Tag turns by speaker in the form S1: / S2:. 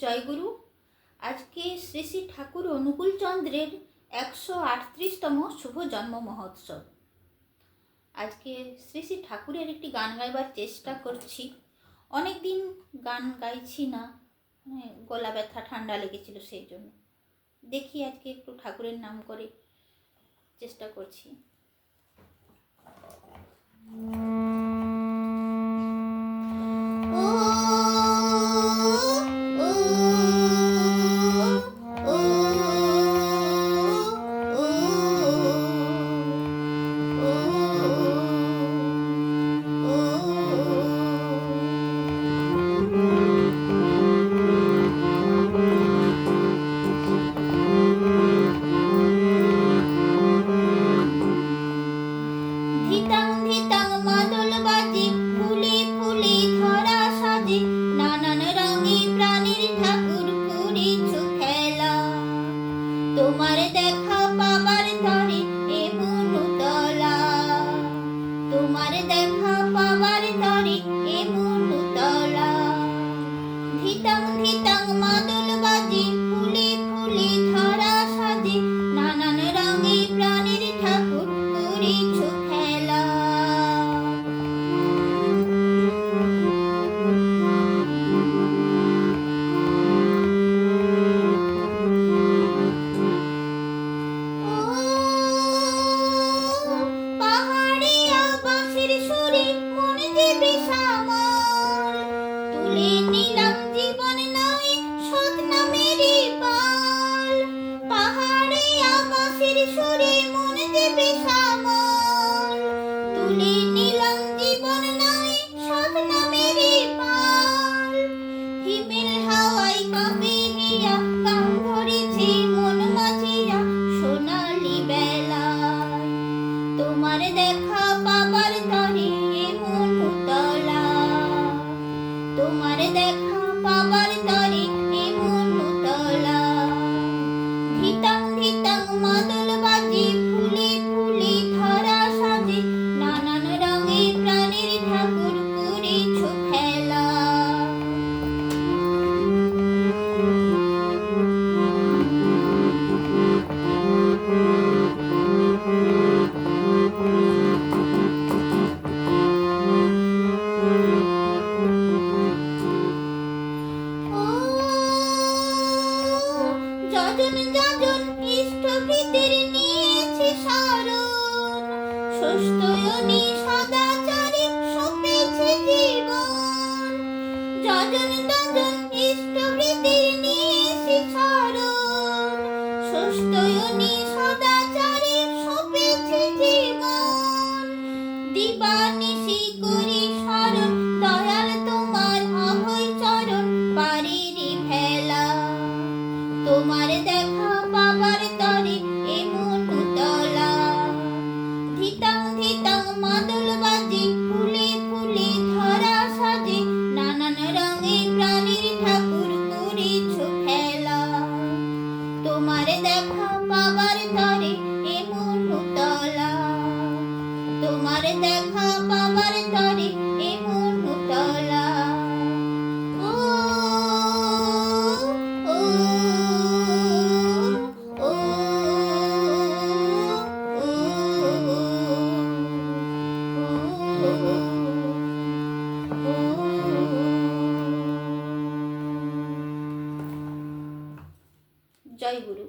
S1: জয়গুরু। আজকে শ্রী শ্রী ঠাকুর অনুকূলচন্দ্রের একশো আটত্রিশতম শুভ জন্ম মহোৎসব। আজকে শ্রী শ্রী ঠাকুরের একটি গান গাইবার চেষ্টা করছি। অনেক দিন গান গাইছি না হ্যাঁ, গলা ব্যথা, ঠান্ডা লেগেছিল সেই জন্য। দেখি আজকে একটু ঠাকুরের নাম করে চেষ্টা করছি। করিছ খেলা তোমার দেখা পাবার ধরে এ তলা। তোমার দেখা পাবার Baby. Christmas! স্মরণ সুস্থয়নি জীবন। যজন তজন ইষ্টবৃ তোমার দেখা পাবার জয় গুরু।